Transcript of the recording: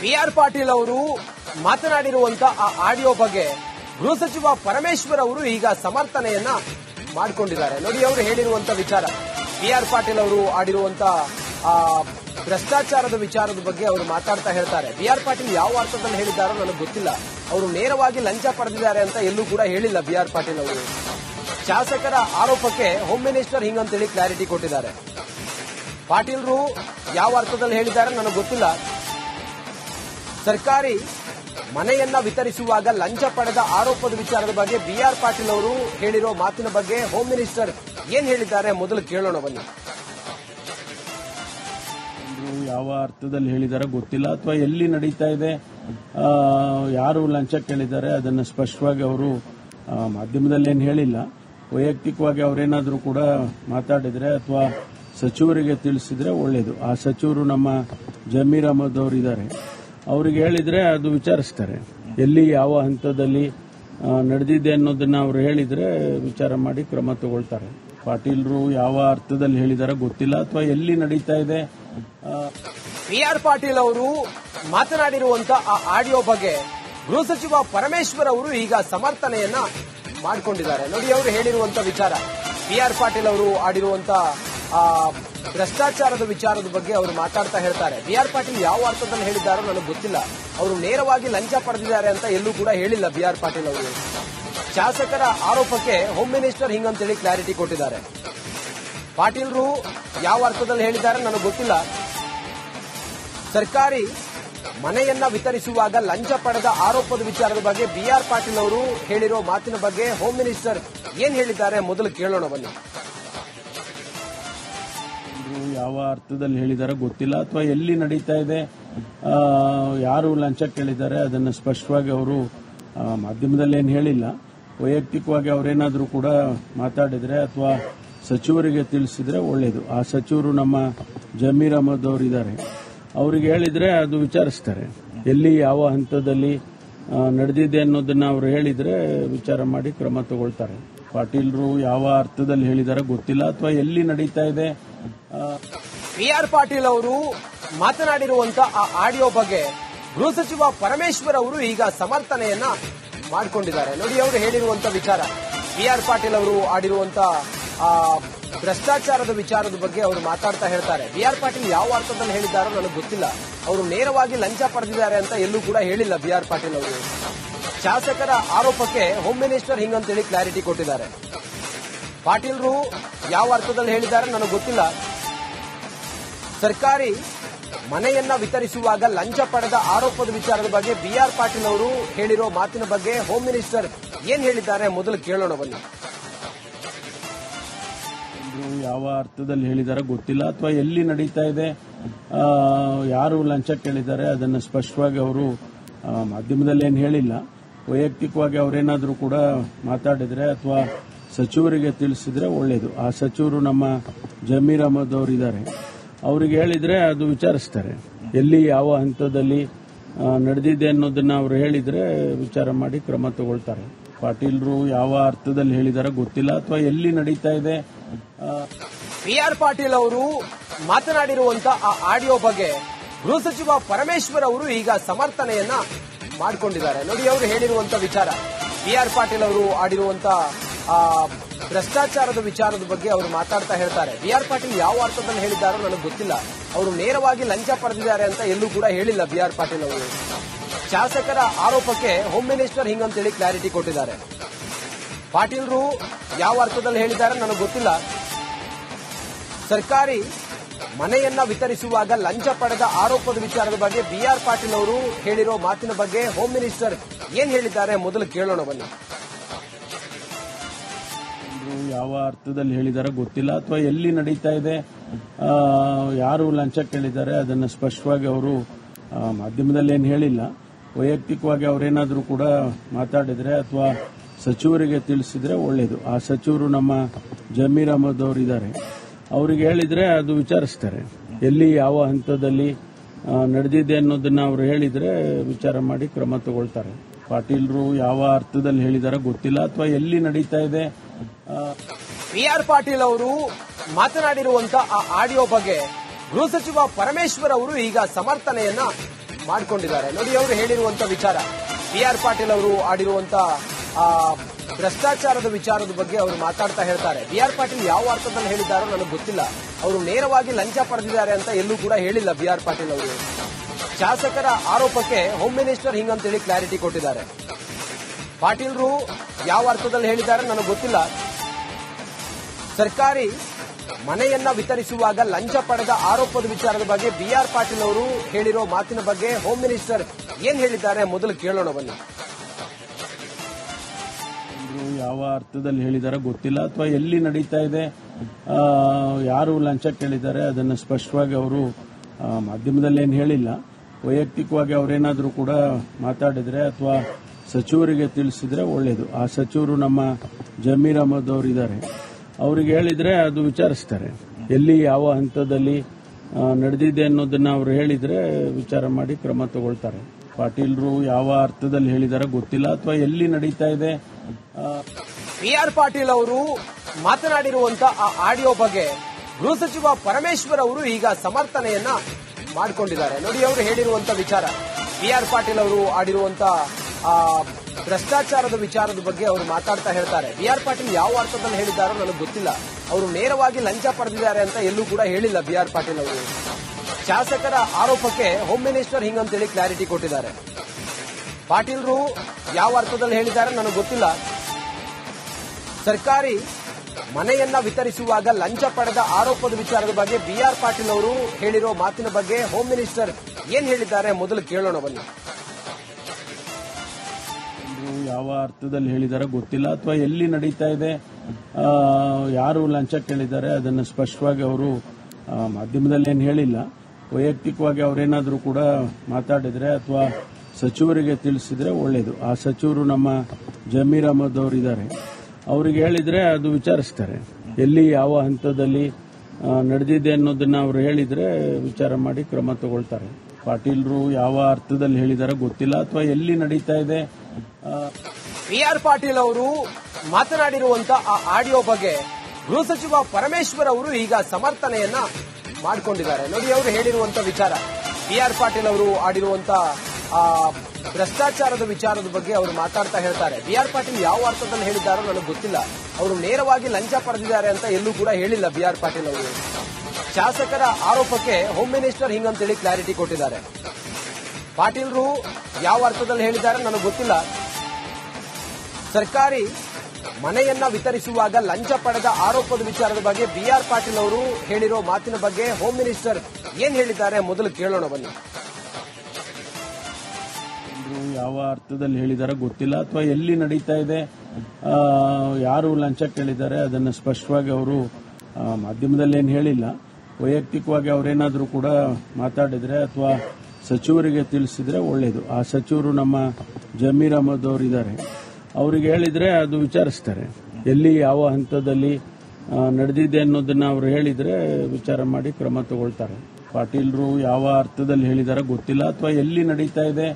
B R Patil ಅವರು ಮಾತನಾಡಿರುವಂತ ಆ audio ಬಗ್ಗೆ ಗೃಹ ಸಚಿವ ಪರಮೇಶ್ವರ್ ಅವರು ಈಗ ಸಮರ್ಥನೆಯನ್ನ ಮಾಡಿಕೊಂಡಿದ್ದಾರೆ. ನೋಡಿ, ಅವರು ಹೇಳಿರುವಂತ ವಿಚಾರ. ಬಿ ಆರ್ ಪಾಟೀಲ್ ಅವರು ಆಡಿರುವಂತ ಭ್ರಷ್ಟಾಚಾರದ ವಿಚಾರದ ಬಗ್ಗೆ ಅವರು ಮಾತಾಡ್ತಾ ಹೇಳ್ತಾರೆ. ಬಿ ಆರ್ ಪಾಟೀಲ್ ಯಾವ ಅರ್ಥದಲ್ಲಿ ಹೇಳಿದ್ದಾರೋ ನನಗೆ ಗೊತ್ತಿಲ್ಲ. ಅವರು ನೇರವಾಗಿ ಲಂಚ ಪಡೆದಿದ್ದಾರೆ ಅಂತ ಎಲ್ಲೂ ಕೂಡ ಹೇಳಿಲ್ಲ ಬಿ ಆರ್ ಪಾಟೀಲ್ ಅವರು. ಶಾಸಕರ ಆರೋಪಕ್ಕೆ ಹೋಮ್ ಮಿನಿಸ್ಟರ್ ಹಿಂಗಂತೇಳಿ ಕ್ಲಾರಿಟಿ ಕೊಟ್ಟಿದ್ದಾರೆ. ಪಾಟೀಲ್ರು ಯಾವ ಅರ್ಥದಲ್ಲಿ ಹೇಳಿದ್ದಾರೆ ನನಗೆ ಗೊತ್ತಿಲ್ಲ. ಸರ್ಕಾರಿ ಮನೆಯನ್ನ ವಿತರಿಸುವಾಗ ಲಂಚ ಪಡೆದ ಆರೋಪದ ವಿಚಾರದ ಬಗ್ಗೆ ಬಿ ಆರ್ ಪಾಟೀಲ್ ಅವರು ಹೇಳಿರೋ ಮಾತಿನ ಬಗ್ಗೆ ಹೋಮ್ ಮಿನಿಸ್ಟರ್ ಏನ್ ಹೇಳಿದ್ದಾರೆ ಮೊದಲು ಕೇಳೋಣ ಬನ್ನಿ. ಯಾವ ಅರ್ಥದಲ್ಲಿ ಹೇಳಿದ್ದಾರೆ ಗೊತ್ತಿಲ್ಲ ಅಥವಾ ಎಲ್ಲಿ ನಡೀತಾ ಇದೆ ಯಾರು ಲಂಚ ಕೇಳಿದ್ದಾರೆ ಅದನ್ನು ಸ್ಪಷ್ಟವಾಗಿ ಅವರು ಮಾಧ್ಯಮದಲ್ಲಿ ಏನು ಹೇಳಿಲ್ಲ. ವೈಯಕ್ತಿಕವಾಗಿ ಅವರೇನಾದರೂ ಕೂಡ ಮಾತಾಡಿದರೆ ಅಥವಾ ಸಚಿವರಿಗೆ ತಿಳಿಸಿದ್ರೆ ಒಳ್ಳೆಯದು ಆ ಸಚಿವರು ನಮ್ಮ ಜಮೀರ್ ಅಹಮದ್ ಅವರು ಇದ್ದಾರೆ ಅವರಿಗೆ ಹೇಳಿದ್ರೆ ಅದು ವಿಚಾರಿಸ್ತಾರೆ. ಎಲ್ಲಿ ಯಾವ ಹಂತದಲ್ಲಿ ನಡೆದಿದೆ ಅನ್ನೋದನ್ನ ಅವರು ಹೇಳಿದ್ರೆ ವಿಚಾರ ಮಾಡಿ ಕ್ರಮ ತಗೊಳ್ತಾರೆ. ಪಾಟೀಲ್ರು ಯಾವ ಅರ್ಥದಲ್ಲಿ ಹೇಳಿದಾರ ಗೊತ್ತಿಲ್ಲ, ಅಥವಾ ಎಲ್ಲಿ ನಡೀತಾ ಇದೆ ಬಿ ಆರ್ ಪಾಟೀಲ್ ಅವರು ಮಾತನಾಡಿರುವಂತ ಆ ಆಡಿಯೋ ಬಗ್ಗೆ ಗೃಹ ಸಚಿವ ಪರಮೇಶ್ವರ್ ಅವರು ಈಗ ಸಮರ್ಥನೆಯನ್ನ ಮಾಡಿಕೊಂಡಿದ್ದಾರೆ. ನೋಡಿ, ಅವರು ಹೇಳಿರುವಂತ ವಿಚಾರ. ಬಿ ಆರ್ ಪಾಟೀಲ್ ಅವರು ಆಡಿರುವಂತ ಭ್ರಷ್ಟಾಚಾರದ ವಿಚಾರದ ಬಗ್ಗೆ ಅವರು ಮಾತಾಡ್ತಾ ಹೇಳ್ತಾರೆ. ಬಿ ಆರ್ ಪಾಟೀಲ್ ಯಾವ ಅರ್ಥದಲ್ಲಿ ಹೇಳಿದ್ದಾರೋ ನನಗೆ ಗೊತ್ತಿಲ್ಲ. ಅವರು ನೇರವಾಗಿ ಲಂಚ ಪಡೆದಿದ್ದಾರೆ ಅಂತ ಎಲ್ಲೂ ಕೂಡ ಹೇಳಿಲ್ಲ ಬಿ ಆರ್ ಪಾಟೀಲ್ ಅವರು. ಶಾಸಕರ ಆರೋಪಕ್ಕೆ ಹೋಮ್ ಮಿನಿಸ್ಟರ್ ಹಿಂಗಂತೇಳಿ ಕ್ಲಾರಿಟಿ ಕೊಟ್ಟಿದ್ದಾರೆ. ಪಾಟೀಲ್ರು ಯಾವ ಅರ್ಥದಲ್ಲಿ ಹೇಳಿದ್ದಾರೆ ನನಗೆ ಗೊತ್ತಿಲ್ಲ. ಸರ್ಕಾರಿ ಮನೆಯನ್ನ ವಿತರಿಸುವಾಗ ಲಂಚ ಪಡೆದ ಆರೋಪದ ವಿಚಾರದ ಬಗ್ಗೆ ಬಿ ಆರ್ ಪಾಟೀಲ್ ಅವರು ಹೇಳಿರೋ ಮಾತಿನ ಬಗ್ಗೆ ಹೋಮ್ ಮಿನಿಸ್ಟರ್ ಏನ್ ಹೇಳಿದ್ದಾರೆ ಮೊದಲು ಕೇಳೋಣ ಬನ್ನಿ. ಇವ್ರು ಯಾವ ಅರ್ಥದಲ್ಲಿ ಹೇಳಿದಾರೆ ಗೊತ್ತಿಲ್ಲ ಅಥವಾ ಎಲ್ಲಿ ನಡೀತಾ ಇದೆ ಯಾರು ಲಂಚ ಕೇಳಿದ್ದಾರೆ ಅದನ್ನು ಸ್ಪಷ್ಟವಾಗಿ ಅವರು ಮಾಧ್ಯಮದಲ್ಲಿ ಏನು ಹೇಳಿಲ್ಲ. ವೈಯಕ್ತಿಕವಾಗಿ ಅವರೇನಾದರೂ ಕೂಡ ಮಾತಾಡಿದರೆ ಅಥವಾ ಸಚಿವರಿಗೆ ತಿಳಿಸಿದ್ರೆ ಒಳ್ಳೆಯದು ಆ ಸಚಿವರು ನಮ್ಮ ಜಮೀರ್ ಅಹಮದ್ ಅವರಿದ್ದಾರೆ. ಅವರಿಗೆ ಹೇಳಿದ್ರೆ ಅದು ವಿಚಾರಿಸ್ತಾರೆ. ಎಲ್ಲಿ ಯಾವ ಹಂತದಲ್ಲಿ ನಡೆದಿದೆ ಅನ್ನೋದನ್ನು ಅವರು ಹೇಳಿದರೆ ವಿಚಾರ ಮಾಡಿ ಕ್ರಮ ತಗೊಳ್ತಾರೆ. ಪಾಟೀಲ್ರು ಯಾವ ಅರ್ಥದಲ್ಲಿ ಹೇಳಿದಾರೆ ಗೊತ್ತಿಲ್ಲ ಅಥವಾ ಎಲ್ಲಿ ನಡೀತಾ ಇದೆ? ಬಿ ಆರ್ ಪಾಟೀಲ್ ಅವರು ಮಾತನಾಡಿರುವಂತ ಆ ಆಡಿಯೋ ಬಗ್ಗೆ ಗೃಹ ಸಚಿವ ಪರಮೇಶ್ವರ್ ಅವರು ಈಗ ಸಮರ್ಥನೆಯನ್ನ ಮಾಡಿಕೊಂಡಿದ್ದಾರೆ. ನೋಡಿ, ಅವರು ಹೇಳಿರುವಂತ ವಿಚಾರ. ಬಿ ಆರ್ ಪಾಟೀಲ್ ಅವರು ಆಡಿರುವಂತ ಭ್ರಷ್ಟಾಚಾರದ ವಿಚಾರದ ಬಗ್ಗೆ ಅವರು ಮಾತಾಡ್ತಾ ಹೇಳ್ತಾರೆ. ಬಿ ಆರ್ ಪಾಟೀಲ್ ಯಾವ ಅರ್ಥದಲ್ಲಿ ಹೇಳಿದ್ದಾರೋ ನನಗೆ ಗೊತ್ತಿಲ್ಲ. ಅವರು ನೇರವಾಗಿ ಲಂಚ ಪಡೆದಿದ್ದಾರೆ ಅಂತ ಎಲ್ಲೂ ಕೂಡ ಹೇಳಿಲ್ಲ ಬಿ ಆರ್ ಪಾಟೀಲ್ ಅವರು. ಶಾಸಕರ ಆರೋಪಕ್ಕೆ ಹೋಮ್ ಮಿನಿಸ್ಟರ್ ಹಿಂಗಂತೇಳಿ ಕ್ಲಾರಿಟಿ ಕೊಟ್ಟಿದ್ದಾರೆ. ಪಾಟೀಲ್ರು ಯಾವ ಅರ್ಥದಲ್ಲಿ ಹೇಳಿದ್ದಾರೆ ನನಗೆ ಗೊತ್ತಿಲ್ಲ. ಸರ್ಕಾರಿ ಮನೆಯನ್ನ ವಿತರಿಸುವಾಗ ಲಂಚ ಪಡೆದ ಆರೋಪದ ವಿಚಾರದ ಬಗ್ಗೆ ಬಿ ಆರ್ ಪಾಟೀಲ್ ಅವರು ಹೇಳಿರೋ ಮಾತಿನ ಬಗ್ಗೆ ಹೋಮ್ ಮಿನಿಸ್ಟರ್ ಏನ್ ಹೇಳಿದ್ದಾರೆ ಮೊದಲು ಕೇಳೋಣ ಬನ್ನಿ. ಯಾವ ಅರ್ಥದಲ್ಲಿ ಹೇಳಿದ್ದಾರೆ ಗೊತ್ತಿಲ್ಲ ಅಥವಾ ಎಲ್ಲಿ ನಡೀತಾ ಇದೆ ಯಾರು ಲಂಚ ಕೇಳಿದ್ದಾರೆ ಅದನ್ನು ಸ್ಪಷ್ಟವಾಗಿ ಅವರು ಮಾಧ್ಯಮದಲ್ಲಿ ಏನು ಹೇಳಿಲ್ಲ. ವೈಯಕ್ತಿಕವಾಗಿ ಅವರೇನಾದರೂ ಕೂಡ ಮಾತಾಡಿದ್ರೆ ಅಥವಾ ಸಚಿವರಿಗೆ ತಿಳಿಸಿದ್ರೆ ಒಳ್ಳೆಯದು ಆ ಸಚಿವರು ನಮ್ಮ ಜಮೀರ್ ಅಹಮದ್ ಅವರಿದ್ದಾರೆ. ಅವರಿಗೆ ಹೇಳಿದ್ರೆ ಅದು ವಿಚಾರಿಸ್ತಾರೆ. ಎಲ್ಲಿ ಯಾವ ಹಂತದಲ್ಲಿ ನಡೆದಿದೆ ಅನ್ನೋದನ್ನ ಅವರು ಹೇಳಿದ್ರೆ ವಿಚಾರ ಮಾಡಿ ಕ್ರಮ ತಗೊಳ್ತಾರೆ. ಪಾಟೀಲ್ರು ಯಾವ ಅರ್ಥದಲ್ಲಿ ಹೇಳಿದಾರೆ ಗೊತ್ತಿಲ್ಲ. ಅಥವಾ ಎಲ್ಲಿ ನಡೀತಾ ಇದೆ ಬಿ ಆರ್ ಪಾಟೀಲ್ ಅವರು ಮಾತನಾಡಿರುವಂತ ಆ ಆಡಿಯೋ ಬಗ್ಗೆ ಗೃಹ ಸಚಿವ ಪರಮೇಶ್ವರ್ ಅವರು ಈಗ ಸಮರ್ಥನೆಯನ್ನ ಮಾಡಿಕೊಂಡಿದ್ದಾರೆ. ನೋಡಿ, ಅವರು ಹೇಳಿರುವಂತ ವಿಚಾರ. ಬಿ ಆರ್ ಪಾಟೀಲ್ ಅವರು ಆಡಿರುವಂತ ಭ್ರಷ್ಟಾಚಾರದ ವಿಚಾರದ ಬಗ್ಗೆ ಅವರು ಮಾತಾಡ್ತಾ ಹೇಳ್ತಾರೆ. ಬಿ ಆರ್ ಪಾಟೀಲ್ ಯಾವ ಅರ್ಥದಲ್ಲಿ ಹೇಳಿದ್ದಾರೋ ನನಗೆ ಗೊತ್ತಿಲ್ಲ. ಅವರು ನೇರವಾಗಿ ಲಂಚ ಪಡೆದಿದ್ದಾರೆ ಅಂತ ಎಲ್ಲೂ ಕೂಡ ಹೇಳಿಲ್ಲ ಬಿ ಆರ್ ಪಾಟೀಲ್ ಅವರು. ಶಾಸಕರ ಆರೋಪಕ್ಕೆ ಹೋಮ್ ಮಿನಿಸ್ಟರ್ ಹಿಂಗಂತೇಳಿ ಕ್ಲಾರಿಟಿ ಕೊಟ್ಟಿದ್ದಾರೆ. ಪಾಟೀಲ್ರು ಯಾವ ಅರ್ಥದಲ್ಲಿ ಹೇಳಿದ್ದಾರೆ ನನಗೆ ಗೊತ್ತಿಲ್ಲ. ಸರ್ಕಾರಿ ಮನೆಯನ್ನ ವಿತರಿಸುವಾಗ ಲಂಚ ಪಡೆದ ಆರೋಪದ ವಿಚಾರದ ಬಗ್ಗೆ ಬಿ ಆರ್ ಪಾಟೀಲ್ ಅವರು ಹೇಳಿರೋ ಮಾತಿನ ಬಗ್ಗೆ ಹೋಮ್ ಮಿನಿಸ್ಟರ್ ಏನ್ ಹೇಳಿದ್ದಾರೆ ಮೊದಲು ಕೇಳೋಣ ಬನ್ನಿ. ಯಾವ ಅರ್ಥದಲ್ಲಿ ಹೇಳಿದಾರೆ ಗೊತ್ತಿಲ್ಲ ಅಥವಾ ಎಲ್ಲಿ ನಡೀತಾ ಇದೆ ಯಾರು ಲಂಚ ಕೇಳಿದ್ದಾರೆ ಅದನ್ನು ಸ್ಪಷ್ಟವಾಗಿ ಅವರು ಮಾಧ್ಯಮದಲ್ಲಿ ಏನು ಹೇಳಿಲ್ಲ. ವೈಯಕ್ತಿಕವಾಗಿ ಅವರೇನಾದರೂ ಕೂಡ ಮಾತಾಡಿದ್ರೆ ಅಥವಾ ಸಚಿವರಿಗೆ ತಿಳಿಸಿದ್ರೆ ಒಳ್ಳೆಯದು ಆ ಸಚಿವರು ನಮ್ಮ ಜಮೀರ್ ಅಹಮದ್ ಅವರು ಇದ್ದಾರೆ ಅವರಿಗೆ ಹೇಳಿದ್ರೆ ಅದು ವಿಚಾರಿಸ್ತಾರೆ. ಎಲ್ಲಿ ಯಾವ ಹಂತದಲ್ಲಿ ನಡೆದಿದೆ ಅನ್ನೋದನ್ನ ಅವರು ಹೇಳಿದ್ರೆ ವಿಚಾರ ಮಾಡಿ ಕ್ರಮ ತಗೊಳ್ತಾರೆ. ಪಾಟೀಲ್ರು ಯಾವ ಅರ್ಥದಲ್ಲಿ ಹೇಳಿದಾರೆ ಗೊತ್ತಿಲ್ಲ, ಅಥವಾ ಎಲ್ಲಿ ನಡೀತಾ ಇದೆ ಬಿ ಆರ್ ಪಾಟೀಲ್ ಅವರು ಮಾತನಾಡಿರುವಂತ ಆ ಆಡಿಯೋ ಬಗ್ಗೆ ಗೃಹ ಸಚಿವ ಪರಮೇಶ್ವರ್ ಅವರು ಈಗ ಸಮರ್ಥನೆಯನ್ನ ಮಾಡಿಕೊಂಡಿದ್ದಾರೆ. ನೋಡಿ, ಅವರು ಹೇಳಿರುವಂತ ವಿಚಾರ. ಬಿ ಆರ್ ಪಾಟೀಲ್ ಅವರು ಆಡಿರುವಂತ ಭ್ರಷ್ಟಾಚಾರದ ವಿಚಾರದ ಬಗ್ಗೆ ಅವರು ಮಾತಾಡ್ತಾ ಹೇಳ್ತಾರೆ. ಬಿ ಆರ್ ಪಾಟೀಲ್ ಯಾವ ಅರ್ಥದಲ್ಲಿ ಹೇಳಿದ್ದಾರೋ ನನಗೆ ಗೊತ್ತಿಲ್ಲ. ಅವರು ನೇರವಾಗಿ ಲಂಚ ಪಡೆದಿದ್ದಾರೆ ಅಂತ ಎಲ್ಲೂ ಕೂಡ ಹೇಳಿಲ್ಲ ಬಿ ಆರ್ ಪಾಟೀಲ್ ಅವರು. ಶಾಸಕರ ಆರೋಪಕ್ಕೆ ಹೋಮ್ ಮಿನಿಸ್ಟರ್ ಹಿಂಗಂತೇಳಿ ಕ್ಲಾರಿಟಿ ಕೊಟ್ಟಿದ್ದಾರೆ. ಪಾಟೀಲ್ರು ಯಾವ ಅರ್ಥದಲ್ಲಿ ಹೇಳಿದ್ದಾರೆ ನನಗೆ ಗೊತ್ತಿಲ್ಲ. ಸರ್ಕಾರಿ ಮನೆಯನ್ನ ವಿತರಿಸುವಾಗ ಲಂಚ ಪಡೆದ ಆರೋಪದ ವಿಚಾರದ ಬಗ್ಗೆ ಬಿ ಆರ್ ಪಾಟೀಲ್ ಅವರು ಹೇಳಿರೋ ಮಾತಿನ ಬಗ್ಗೆ ಹೋಮ್ ಮಿನಿಸ್ಟರ್ ಏನ್ ಹೇಳಿದ್ದಾರೆ ಮೊದಲು ಕೇಳೋಣ ಬನ್ನಿ. ಯಾವ ಅರ್ಥದಲ್ಲಿ ಹೇಳಿದಾರೆ ಗೊತ್ತಿಲ್ಲ. ಅಥವಾ ಎಲ್ಲಿ ನಡೀತಾ ಇದೆ ಯಾರು ಲಂಚ ಕೇಳಿದ್ದಾರೆ ಅದನ್ನು ಸ್ಪಷ್ಟವಾಗಿ ಅವರು ಮಾಧ್ಯಮದಲ್ಲಿ ಏನು ಹೇಳಿಲ್ಲ. ವೈಯಕ್ತಿಕವಾಗಿ ಅವರೇನಾದರೂ ಕೂಡ ಮಾತಾಡಿದ್ರೆ ಅಥವಾ ಸಚಿವರಿಗೆ ತಿಳಿಸಿದ್ರೆ ಒಳ್ಳೆಯದು ಆ ಸಚಿವರು ನಮ್ಮ ಜಮೀರ್ ಅಹಮದ್ ಅವರು ಇದ್ದಾರೆ ಅವರಿಗೆ ಹೇಳಿದ್ರೆ ಅದು ವಿಚಾರಿಸ್ತಾರೆ. ಎಲ್ಲಿ, ಯಾವ ಹಂತದಲ್ಲಿ ನಡೆದಿದೆ ಅನ್ನೋದನ್ನ ಅವರು ಹೇಳಿದ್ರೆ ವಿಚಾರ ಮಾಡಿ ಕ್ರಮ ತಗೊಳ್ತಾರೆ. ಪಾಟೀಲ್ರು ಯಾವ ಅರ್ಥದಲ್ಲಿ ಹೇಳಿದಾರೆ ಗೊತ್ತಿಲ್ಲ ಅಥವಾ ಎಲ್ಲಿ ನಡೀತಾ ಇದೆ? ಬಿ ಆರ್ ಪಾಟೀಲ್ ಅವರು ಮಾತನಾಡಿರುವಂತ ಆ ಆಡಿಯೋ ಬಗ್ಗೆ ಗೃಹ ಸಚಿವ ಪರಮೇಶ್ವರ್ ಅವರು ಈಗ ಸಮರ್ಥನೆಯನ್ನ ಮಾಡಿಕೊಂಡಿದ್ದಾರೆ. ನೋಡಿ, ಅವರು ಹೇಳಿರುವಂತ ವಿಚಾರ. ಬಿ ಆರ್ ಪಾಟೀಲ್ ಅವರು ಆಡಿರುವಂತ ಭ್ರಷ್ಟಾಚಾರದ ವಿಚಾರದ ಬಗ್ಗೆ ಅವರು ಮಾತಾಡ್ತಾ ಹೇಳ್ತಾರೆ. ಬಿ ಆರ್ ಪಾಟೀಲ್ ಯಾವ ಅರ್ಥದಲ್ಲಿ ಹೇಳಿದ್ದಾರೋ ನನಗೆ ಗೊತ್ತಿಲ್ಲ. ಅವರು ನೇರವಾಗಿ ಲಂಚ ಪಡೆದಿದ್ದಾರೆ ಅಂತ ಎಲ್ಲೂ ಕೂಡ ಹೇಳಿಲ್ಲ ಬಿ ಆರ್ ಪಾಟೀಲ್ ಅವರು. ಶಾಸಕರ ಆರೋಪಕ್ಕೆ ಹೋಮ್ ಮಿನಿಸ್ಟರ್ ಹಿಂಗಂತೇಳಿ ಕ್ಲಾರಿಟಿ ಕೊಟ್ಟಿದ್ದಾರೆ. ಪಾಟೀಲ್ರು ಯಾವ ಅರ್ಥದಲ್ಲಿ ಹೇಳಿದ್ದಾರೆ ನನಗೆ ಗೊತ್ತಿಲ್ಲ. ಸರ್ಕಾರಿ ಮನೆಯನ್ನ ವಿತರಿಸುವಾಗ ಲಂಚ ಪಡೆದ ಆರೋಪದ ವಿಚಾರದ ಬಗ್ಗೆ ಬಿ ಆರ್ ಪಾಟೀಲ್ ಅವರು ಹೇಳಿರೋ ಮಾತಿನ ಬಗ್ಗೆ ಹೋಮ್ ಮಿನಿಸ್ಟರ್ ಏನ್ ಹೇಳಿದ್ದಾರೆ ಮೊದಲು ಕೇಳೋಣ ಬನ್ನಿ. ಯಾವ ಅರ್ಥದಲ್ಲಿ ಹೇಳಿದ್ದಾರೆ ಗೊತ್ತಿಲ್ಲ ಅಥವಾ ಎಲ್ಲಿ ನಡೀತಾ ಇದೆ ಯಾರು ಲಂಚ ಕೇಳಿದ್ದಾರೆ ಅದನ್ನು ಸ್ಪಷ್ಟವಾಗಿ ಅವರು ಮಾಧ್ಯಮದಲ್ಲಿ ಏನು ಹೇಳಿಲ್ಲ. ವೈಯಕ್ತಿಕವಾಗಿ ಅವರೇನಾದರೂ ಕೂಡ ಮಾತಾಡಿದ್ರೆ ಅಥವಾ ಸಚಿವರಿಗೆ ತಿಳಿಸಿದ್ರೆ ಒಳ್ಳೆಯದು ಆ ಸಚಿವರು ನಮ್ಮ ಜಮೀರ್ ಅಹಮದ್ ಅವರಿದ್ದಾರೆ. ಅವರಿಗೆ ಹೇಳಿದರೆ ಅದು ವಿಚಾರಿಸ್ತಾರೆ. ಎಲ್ಲಿ ಯಾವ ಹಂತದಲ್ಲಿ ನಡೆದಿದೆ ಅನ್ನೋದನ್ನ ಅವರು ಹೇಳಿದ್ರೆ ವಿಚಾರ ಮಾಡಿ ಕ್ರಮ ತಗೊಳ್ತಾರೆ. ಪಾಟೀಲ್ರು ಯಾವ ಅರ್ಥದಲ್ಲಿ ಹೇಳಿದಾರೋ ಗೊತ್ತಿಲ್ಲ ಅಥವಾ ಎಲ್ಲಿ ನಡೀತಾ ಇದೆ ಬಿ ಆರ್ ಪಾಟೀಲ್ ಅವರು ಮಾತನಾಡಿರುವಂತ ಆ ಆಡಿಯೋ ಬಗ್ಗೆ ಗೃಹ ಸಚಿವ ಪರಮೇಶ್ವರ್ ಅವರು ಈಗ ಸಮರ್ಥನೆಯನ್ನ ಮಾಡಿಕೊಂಡಿದ್ದಾರೆ. ನೋಡಿ, ಅವರು ಹೇಳಿರುವಂತ ವಿಚಾರ. ಬಿ ಆರ್ ಪಾಟೀಲ್ ಅವರು ಆಡಿರುವಂತ ಭ್ರಷ್ಟಾಚಾರದ ವಿಚಾರದ ಬಗ್ಗೆ ಅವರು ಮಾತಾಡ್ತಾ ಹೇಳ್ತಾರೆ. ಬಿ ಆರ್ ಪಾಟೀಲ್ ಯಾವ ಅರ್ಥದಲ್ಲಿ ಹೇಳಿದ್ದಾರೋ ನನಗೆ ಗೊತ್ತಿಲ್ಲ. ಅವರು ನೇರವಾಗಿ ಲಂಚ ಪಡೆದಿದ್ದಾರೆ ಅಂತ ಎಲ್ಲೂ ಕೂಡ ಹೇಳಿಲ್ಲ ಬಿ ಆರ್ ಪಾಟೀಲ್ ಅವರು. ಶಾಸಕರ ಆರೋಪಕ್ಕೆ ಹೋಮ್ ಮಿನಿಸ್ಟರ್ ಹಿಂಗಂತೇಳಿ ಕ್ಲಾರಿಟಿ ಕೊಟ್ಟಿದ್ದಾರೆ. ಪಾಟೀಲ್ರು ಯಾವ ಅರ್ಥದಲ್ಲಿ ಹೇಳಿದ್ದಾರೆ ನನಗೆ ಗೊತ್ತಿಲ್ಲ. ಸರ್ಕಾರಿ ಮನೆಯನ್ನ ವಿತರಿಸುವಾಗ ಲಂಚ ಪಡೆದ ಆರೋಪದ ವಿಚಾರದ ಬಗ್ಗೆ ಬಿ ಆರ್ ಪಾಟೀಲ್ ಅವರು ಹೇಳಿರೋ ಮಾತಿನ ಬಗ್ಗೆ ಹೋಮ್ ಮಿನಿಸ್ಟರ್ ಏನ್ ಹೇಳಿದ್ದಾರೆ ಮೊದಲು ಕೇಳೋಣ ಬನ್ನಿ. ಯಾವ ಅರ್ಥದಲ್ಲಿ ಹೇಳಿದಾರ ಗೊತ್ತಿಲ್ಲ ಅಥವಾ ಎಲ್ಲಿ ನಡೀತಾ ಇದೆ ಯಾರು ಲಂಚ ಕೇಳಿದ್ದಾರೆ ಅದನ್ನು ಸ್ಪಷ್ಟವಾಗಿ ಅವರು ಮಾಧ್ಯಮದಲ್ಲಿ ಏನು ಹೇಳಿಲ್ಲ. ವೈಯಕ್ತಿಕವಾಗಿ ಅವರೇನಾದರೂ ಕೂಡ ಮಾತಾಡಿದ್ರೆ ಅಥವಾ ಸಚಿವರಿಗೆ ತಿಳಿಸಿದ್ರೆ ಒಳ್ಳೆಯದು ಆ ಸಚಿವರು ನಮ್ಮ ಜಮೀರ್ ಅಹಮದ್ ಅವರು ಇದ್ದಾರೆ ಅವರಿಗೆ ಹೇಳಿದ್ರೆ ಅದು ವಿಚಾರಿಸ್ತಾರೆ. ಎಲ್ಲಿ ಯಾವ ಹಂತದಲ್ಲಿ ನಡೆದಿದೆ ಅನ್ನೋದನ್ನ ಅವರು ಹೇಳಿದ್ರೆ ವಿಚಾರ ಮಾಡಿ ಕ್ರಮ ತಗೊಳ್ತಾರೆ. ಪಾಟೀಲ್ರು ಯಾವ ಅರ್ಥದಲ್ಲಿ ಹೇಳಿದಾರ ಗೊತ್ತಿಲ್ಲ, ಅಥವಾ ಎಲ್ಲಿ ನಡೀತಾ ಇದೆ